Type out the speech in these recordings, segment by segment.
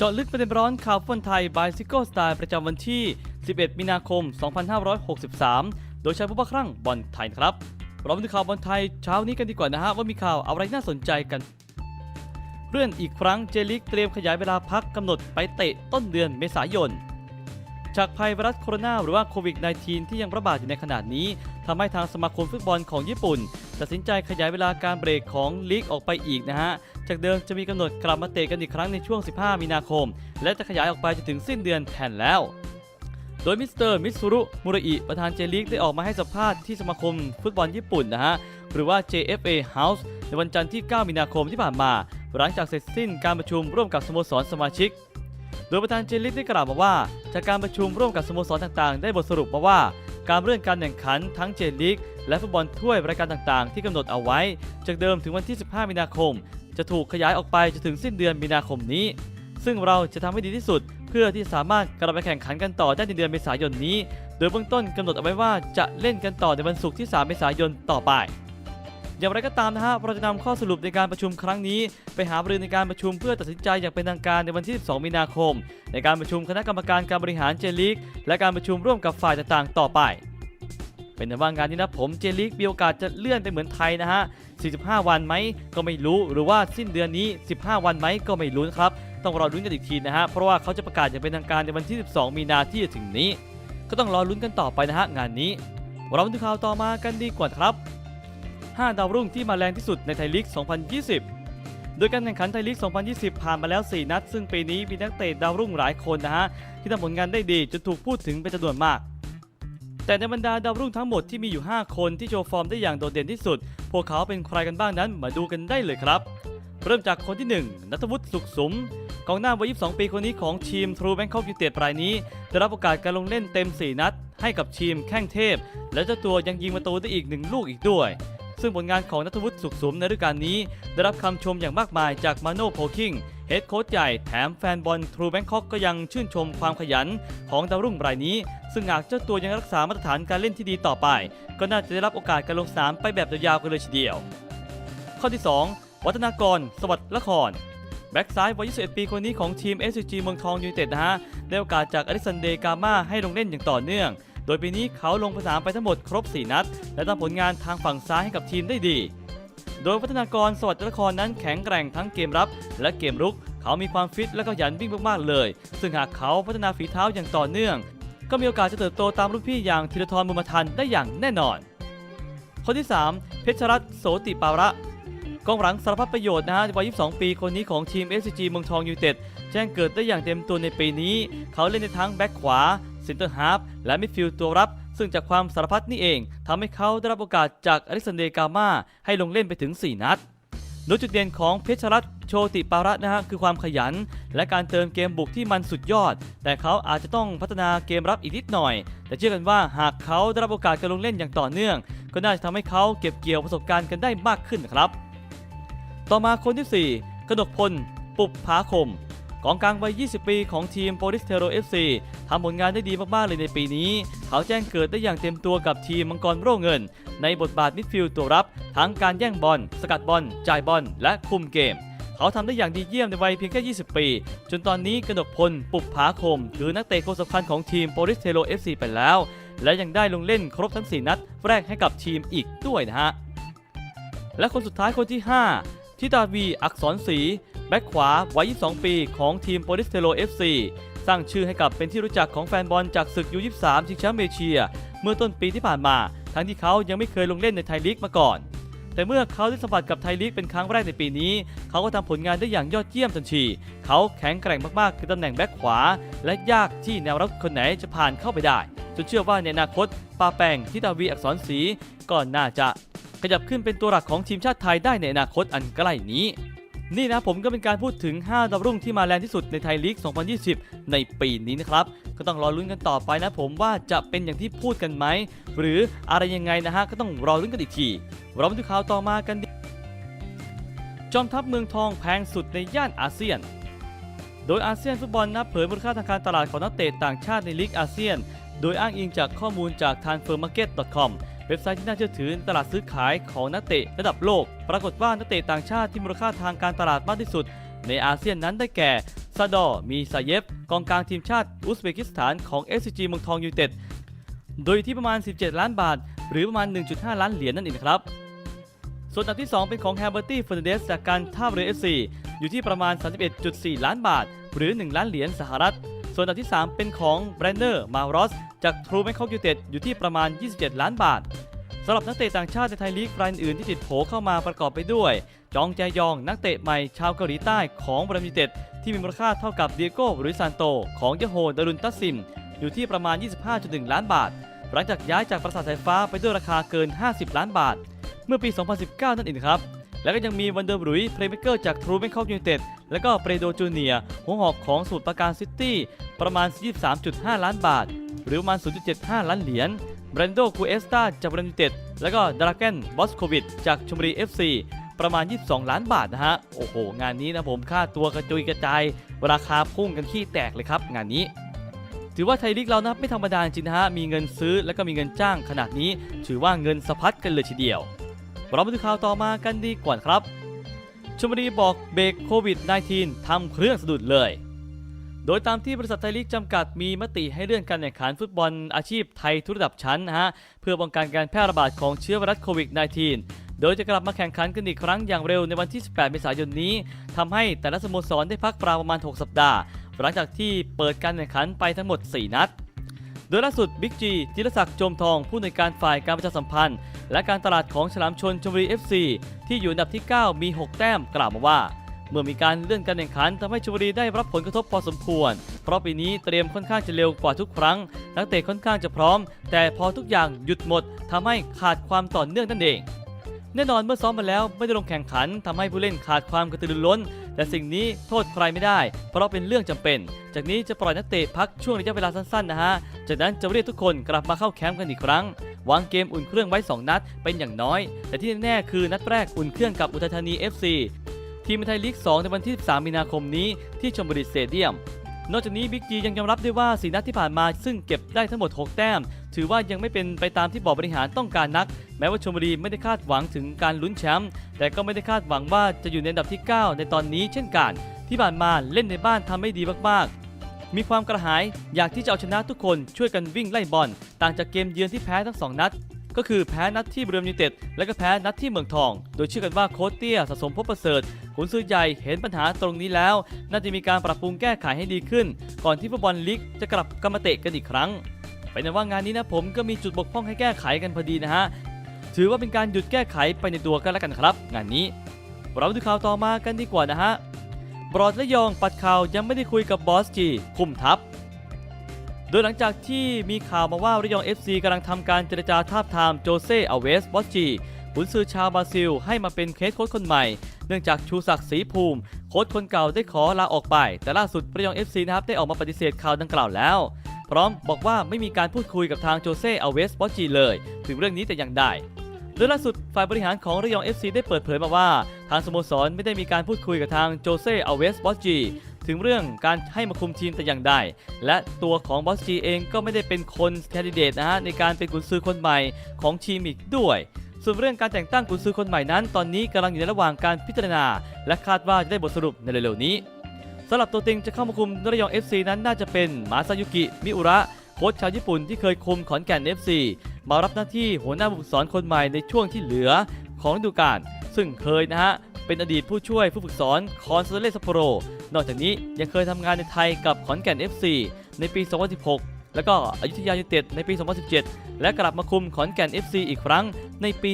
เจาะลึกประเด็นร้อนข่าวฟุตบอลไทยบายซิโก้สไตล์ประจำวันที่ 11 มีนาคม 2563 โดยใช้ผู้บักครั่งบอลไทยครับเรามาดูข่าวบอลไทยเช้านี้กันดีกว่านะฮะว่ามีข่าวอะไรน่าสนใจกันเรื่องอีกครั้งเจลิกเตรียมขยายเวลาพักกำหนดไปเตะต้นเดือนเมษายน จากภัยไวรัสโคโรนาหรือว่าโควิด -19 ที่ยังระบาดอยู่ในขณะนี้ทำให้ทางสมาคมฟุตบอลของญี่ปุ่น ตัดสินใจขยายเวลาการเบรกของลีกออกไปอีกนะฮะ จากเดิมจะมีกำหนดกลับมาเตะกันอีกครั้งในช่วง 15 มีนาคม และจะขยายออกไปจนถึงสิ้นเดือนแทนแล้ว โดยมิสเตอร์มิตซูรุมุระอิประธานเจลีกได้ออกมาให้สัมภาษณ์ที่สมาคมฟุตบอลญี่ปุ่นนะฮะ หรือว่า JFA House ในวันจันทร์ที่ 9 มีนาคมที่ผ่านมา หลังจากเสร็จสิ้นการประชุมร่วมกับสโมสรสมาชิก โดยประธานเจลิกได้กล่าวมาว่า จากการประชุมร่วมกับสโมสรต่างๆ ได้บทสรุปมาว่าการเลื่อนการแข่งขันทั้งเจลิกและฟุตบอลถ้วยรายการต่างๆ ที่กำหนดเอาไว้ จากเดิมถึงวันที่ 15 มีนาคม จะถูกขยายออกไปจนถึงสิ้นเดือนมีนาคมนี้ ซึ่งเราจะทำให้ดีที่สุด เพื่อที่สามารถกลับไปแข่งขันกันต่อได้ในเดือนเมษายนนี้ โดยเบื้องต้นกำหนดเอาไว้ว่าจะเล่นกันต่อในวันศุกร์ที่ 3 เมษายนต่อไปอย่างไรก็ตามนะฮะ เราจะนำข้อสรุปในการประชุมครั้งนี้ ไปหาบรือในการประชุมเพื่อตัดสินใจอย่างเป็นทางการในวันที่ 12 มีนาคม ในการประชุมคณะกรรมการการบริหารเจลีกและการประชุมร่วมกับฝ่ายต่างๆ ต่อไป เป็นแต่ว่างานนี้นะผมเจลีกมีโอกาสจะเลื่อนไปเหมือนไทยนะฮะ 45 วันไหมก็ไม่รู้หรือว่าสิ้นเดือนนี้ 15 วันไหมก็ไม่รู้นะครับต้องรอลุ้นกันอีกทีนะฮะเพราะว่าเขาจะประกาศอย่างเป็นทางการในวันที่ 12 มีนาที่จะถึงนี้ ก็ต้องรอลุ้นกันต่อไปนะฮะงานนี้เรามาดูข่าวต่อมากันดีกว่าครับ 5 ดาวรุ่งที่มาแรงที่สุดในไทยลีก 2020 โดยการแข่งขันไทยลีก 2020 ผ่านมาแล้ว 4 นัด ซึ่งปีนี้มีนักเตะดาวรุ่งหลายคนนะฮะที่ทำผลงานได้ดีจนถูกพูดถึงเป็นจำนวนมาก แต่ในบรรดาดาวรุ่งทั้งหมดที่มีอยู่ 5 คนที่โชว์ฟอร์มได้อย่างโดดเด่นที่สุด พวกเขาเป็นใครกันบ้างนั้นมาดูกันได้เลยครับ เริ่มจากคนที่ 1 นัทวุฒิสุขสมกองหน้าวัย 22 ปีคนนี้ของทีมทรูแบงคอกยูเต็ดรายนี้ ได้รับโอกาสการลงเล่นเต็ม 4 นัด ให้กับทีมแข้งเทพ และเจ้าตัวยังยิงประตูได้อีกหนึ่งลูกอีกด้วย ซึ่งผลงานของนัทวุฒิสุขสมในฤดูกาลนี้ ได้รับคำชมอย่างมากมายจากมาโน่โพคิง เฮดโค้ชใหญ่แถมแฟนบอลทรูแบงคอกก็ยังชื่นชมความขยันของดาวรุ่งรายนี้ ซึ่งหากเจ้าตัวยังรักษามาตรฐานการเล่นที่ดีต่อไป ก็น่าจะได้รับโอกาสการลงสนามไปแบบยาวๆกันเลยทีเดียว ข้อที่ 2 วัฒนากร สวัสดิ์ละครแบ็กซ้ายวัย 21 ปีคนนี้ของทีม SCG เมืองทองยูไนเต็ดนะฮะ ได้โอกาสจากอลิสันเดกามาให้ลงเล่นอย่างต่อเนื่อง โดยปีนี้เขาลงสนามไปทั้งหมดครบ 4 นัด และทำผลงานทางฝั่งซ้ายให้กับทีมได้ดี โดยวัฒนากรสวัสดิ์ละครนั้นแข็งแกร่งทั้งเกมรับ และเกมรุก เขามีความฟิตและก็หยันวิ่งมากๆเลย ซึ่งหากเขาพัฒนาฝีเท้าอย่างต่อเนื่อง ก็มีโอกาสจะเติบโตตามรุ่นพี่อย่างธีรทรบุญมาทันได้อย่างแน่นอน คนที่ 3 เพชรรัตน์โสติปาระกองหลังสารพัดประโยชน์นะฮะวัย 22 ปีคนนี้ของทีม SCG เมืองทองยูไนเต็ดแจ้งเกิดได้อย่างเต็มตัวในปีนี้ เขาเล่นในทั้งแบ็คขวา เซนเตอร์ฮาร์ฟและมิดฟิลด์ตัวรับ ซึ่งจากความสารพัดนี่เองทำให้เขาได้รับโอกาสจากอเล็กซานเดร์กามาให้ลงเล่นไปถึง 4 นัดโดยจุดเด่นของเพชรรัตน์โชติปาระนะฮะคือความขยัน และการเติมเกมบุกที่มันสุดยอด แต่เขาอาจจะต้องพัฒนาเกมรับอีกนิดหน่อย แต่เชื่อกันว่าหากเขาได้รับโอกาสการลงเล่นอย่างต่อเนื่อง ก็น่าจะทำให้เขาเก็บเกี่ยวประสบการณ์กันได้มากขึ้นนะครับ ต่อมาคนที่ 4 กนกพล ปุบผาคม กองกลางวัย 20 ปีของทีมโปลิสเทโร FC ทำผลงานได้ดีมาก ๆ เลยในปีนี้ เขาแจ้งเกิดได้อย่างเต็มตัวกับทีมมังกรโร่เงิน ในบทบาทมิดฟิลด์ตัวรับ ทั้งการแย่งบอล สกัดบอล จ่ายบอล และคุมเกม เขาทำได้อย่างดีเยี่ยมในวัยเพียงแค่ 20 ปี จนตอนนี้กนกพล ปุบผาคม หรือนักเตะคนสำคัญของทีมโปลิสเทโร FC ไปแล้ว และยังได้ลงเล่นครบทั้ง 4 นัด แรกให้กับทีมอีกด้วยนะฮะและคนสุดท้ายคนที่ 5 ทิตาวีอักษรศรีแบ็คขวาวัย 22 ปีของทีมโปลิสเทโร FC สร้างชื่อให้กับเป็นที่รู้จักของแฟนบอลจากศึกยู23ชิงแชมป์เอเชีย เมื่อต้นปีที่ผ่านมา ทั้งที่เขายังไม่เคยลงเล่นในไทยลีกมาก่อน แต่เมื่อเขาได้สัมผัสกับไทยลีกเป็นครั้งแรกในปีนี้ เขาก็ทำผลงานได้อย่างยอดเยี่ยมทันทีเขาแข็งแกร่งมากๆคือตำแหน่งแบ็คขวา และยากที่แนวรับคนไหนจะผ่านเข้าไปได้จนเชื่อว่าในอนาคตปาแปงทิตาวีอักษรศรีก็น่าจะ ขยับขึ้นเป็นตัวหลักของทีมชาติไทยได้ในอนาคตอันใกล้นี้ นี่นะผมก็เป็นการพูดถึง 5ดาวรุ่งที่มาแรงที่สุดในไทยลีก 2020 ในปีนี้นะครับ ก็ต้องรอลุ้นกันต่อไปนะผมว่าจะเป็นอย่างที่พูดกันไหม หรืออะไรยังไงนะฮะก็ต้องรอลุ้นกันอีกทีเรามาดูข่าวต่อมากันดีจอมทัพเมืองทองแพงสุดในย่านอาเซียน โดยอาเซียนฟุตบอลนับเผยมูลค่าทางการตลาดของนักเตะต่างชาติในลีกอาเซียน โดยอ้างอิงจากข้อมูลจาก transfermarket.com เว็บไซต์ที่น่าเชื่อถือตลาดซื้อขายของนักเตะระดับโลก ปรากฏว่านักเตะต่างชาติที่มูลค่าทางการตลาดมากที่สุด ในอาเซียนนั้นได้แก่ซาดอมีซาเยฟกองกลางทีมชาติอุซเบกิสถานของ SCG เมืองทองยูไนเต็ดโดยอยู่ที่ประมาณ 17 ล้านบาท หรือประมาณ 1.5 ล้านเหรียญนั่นเองครับ ส่วนอันดับที่ 2 เป็นของแฮร์เบอร์ตี้เฟอร์นเดสจากการท่าเรือ FC อยู่ที่ประมาณ 31.4 ล้านบาท หรือ 1 ล้านเหรียญสหรัฐ ส่วนอันดับที่ 3 เป็นของแบรนเนอร์มารอสจากทรูแมคคอกยูเต็ดอยู่ที่ประมาณ 27 ล้านบาทสำหรับนักเตะต่างชาติในไทยลีกรายอื่นที่ติดโผเข้ามาประกอบไปด้วย จองแจยองนักเตะใหม่ชาวเกาหลีใต้ของบรัมยูเต็ดที่มีมูลค่าเท่ากับเดียโก้หรือซานโต ของยโฮดารุนตัสซิม อยู่ที่ประมาณ 25.1 ล้านบาท หลังจากย้ายจากปราสาทสายฟ้าไปด้วยราคาเกิน 50 ล้านบาท เมื่อปี 2019 นั่นเองครับแล้วก็ยังมีวันเดอร์บรุยเพลย์เมเกอร์จากทรูแบงคอกยูไนเต็ด และก็เปรโดจูเนียหัวหอกของสมุทรปราการซิตี้ ประมาณ 23.5 ล้านบาท หรือประมาณ 0.75 ล้านเหรียญแบรนโดคูเอสตาจากบรัมยูไนเต็ดและก็ดราแกนบอสโควิดจากชมบุรี FC ประมาณ 22 ล้านบาทนะฮะ โอ้โห งานนี้นะผมค่าตัวกระจุยกระจาย ราคาพุ่งกันขี้แตกเลยครับ งานนี้ ถือว่าไทยลีกเรานะไม่ธรรมดาจริงนะฮะ มีเงินซื้อและก็มีเงินจ้างขนาดนี้ ถือว่าเงินสะพัดกันเลยทีเดียว เรามาดูข่าวต่อมากันดีกว่าครับชมบุรีบอกเบรกโควิด -19 ทำเครื่องสะดุดเลย โดยตามที่บริษัทไทยลีกจำกัดมีมติให้เลื่อนการแข่งขันฟุตบอลอาชีพไทยทุกระดับชั้นนะฮะเพื่อป้องกันการแพร่ระบาดของเชื้อไวรัสโควิด -19 โดยจะกลับมาแข่งขันกันอีกครั้งอย่างเร็วในวันที่ 18 เมษายนนี้ทำให้แต่ละสโมสรได้พักปราประมาณ 6 สัปดาห์ หลังจากที่เปิดการแข่งขันไปทั้งหมด 4 นัดโดยล่าสุดบิ๊กจีจิรศักดิ์โจมทอง ผู้ในวยการฝ่ายการประชาสัมพันธ์ และการตลาดของฉลามชนชมบุรี FC ที่อยู่อันดับที่ 9 มี 6 แต้มกล่าวมาว่า เมื่อมีการเลื่อนการแข่งขันทำให้ชมบุรีได้รับผลกระทบพอสมควร เพราะปีนี้เตรียมค่อนข้างจะเร็วกว่าทุกครั้ง นักเตะค่อนข้างจะพร้อม แต่พอทุกอย่างหยุดหมดทำให้ขาดความต่อเนื่องนั่นเอง แน่นอนเมื่อซ้อมมาแล้วไม่ได้ลงแข่งขันทำให้ผู้เล่นขาดความกระตือรือร้น แต่สิ่งนี้โทษใครไม่ได้ เพราะเป็นเรื่องจำเป็น จากนี้จะปล่อยนักเตะพักช่วงระยะเวลาสั้นๆนะฮะ จากนั้นจะเรียกทุกคนกลับมาเข้าแคมป์กันอีกครั้งวางเกมอุ่นเครื่องไว้ 2 นัดเป็นอย่างน้อย แต่ที่แน่ๆคือนัดแรกอุ่นเครื่องกับอุทัยธานี FC ทีมไทยลีก 2 ในวันที่ 13 มีนาคมนี้ที่ชมบุรีสเตเดียม นอกจากนี้บิ๊กจียังยอมรับด้วยว่าสีนัดที่ผ่านมาซึ่งเก็บได้ทั้งหมด 6 แต้ม ถือว่ายังไม่เป็นไปตามที่บอร์ดบริหารต้องการนัก แม้ว่าชมบุรีไม่ได้คาดหวังถึงการลุ้นแชมป์แต่ก็ไม่ได้คาดหวังว่าจะอยู่ในอันดับที่ 9 ในตอนนี้เช่นกัน ที่ผ่านมาเล่นในบ้านทำไม่ดีมากๆมีความกระหายอยากที่จะเอาชนะทุกคนช่วยกันวิ่งไล่บอล ต่างจากเกมเยือนที่แพ้ทั้งสองนัด ก็คือแพ้นัดที่เบรมยูเต็ดและก็แพ้นัดที่เมืองทอง โดยเชื่อกันว่าโค้ชเตี้ยสะสมพบประเสริฐขุนซื้อใหญ่เห็นปัญหาตรงนี้แล้ว น่าจะมีการปรับปรุงแก้ไขให้ดีขึ้น ก่อนที่ฟุตบอลลีกจะกลับกลับมาเตะกันอีกครั้งเป็นว่างานนี้นะผมก็มีจุดบกพร่องให้แก้ไขกันพอดีนะฮะถือว่าเป็นการหยุดแก้ไขไปในตัวกันแล้วกันครับ งานนี้ เรามาดูข่าวต่อมากันดีกว่านะฮะบรอดและยองปัดข่าวยังไม่ได้คุยกับบอสจีคุมทัพ โดยหลังจากที่มีข่าวมาว่าระยอง FC กำลังทำการเจรจาทาบทามโจเซอเวสบอสจีขุนซือชาวบราซิล ให้มาเป็นเคสโค้ชคนใหม่ เนื่องจากชูศักดิ์ศรีภูมิ โค้ชคนเก่าได้ขอลาออกไป แต่ล่าสุดระยอง FC นะครับได้ออกมาปฏิเสธข่าวดังกล่าวแล้ว พร้อมบอกว่าไม่มีการพูดคุยกับทางโจเซอเวสบอสจีเลย ถึงเรื่องนี้แต่อย่างใดโดยล่าสุดฝ่ายบริหารของระยอง FC ได้เปิดเผยมาว่า ทางสโมสรไม่ได้มีการพูดคุยกับทางโจเซอเวสบอสจี ถึงเรื่องการให้มาคุมทีมแต่อย่างใด และตัวของบอสจีเองก็ไม่ได้เป็นคนแคนดิเดตนะฮะในการเป็นกุนซือคนใหม่ของทีมอีกด้วยส่วนเรื่องการแต่งตั้งกุนซือคนใหม่นั้น ตอนนี้กำลังอยู่ในระหว่างการพิจารณา และคาดว่าจะได้บทสรุปในเร็วๆนี้สำหรับตัวเต็งจะเข้ามาคุมระยอง FC นั้นน่าจะเป็นมาซายุกิมิอุระโค้ชชาวญี่ปุ่นที่เคยคุมขอนแก่น FC มารับหน้าที่หัวหน้าผู้ฝึกสอนคนใหม่ในช่วงที่เหลือของฤดูกาลซึ่งเคยนะฮะ เป็นอดีตผู้ช่วยผู้ฝึกสอนคอนซาเลสโปโร นอกจากนี้ยังเคยทำงานในไทยกับขอนแก่น FC ในปี 2016 แล้วก็อยุธยายูเต็ดในปี 2017 และกลับมาคุมขอนแก่น FC อีกครั้งในปี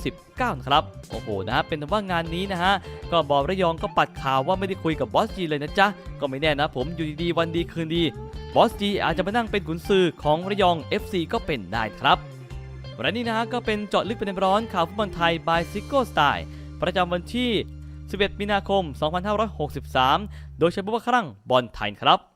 2019นะครับ โอ้โหนะฮะเป็นแต่ว่างานนี้นะฮะ ก็บอระยองก็ปัดข่าวว่าไม่ได้คุยกับบอสจีเลยนะจ๊ะ ก็ไม่แน่นะผมอยู่ดีๆวันดีคืนดี บอสจีอาจจะมานั่งเป็นขุนซือของระยอง FC ก็เป็นได้ครับและนี่นะฮะก็เป็นเจาะลึกประเด็นร้อนข่าวฟุตบอลไทย by s i c o Style ประจำวันที่ 11 มีนาคม 2563 โดยใช้บุพครั่งบอลไทยครับ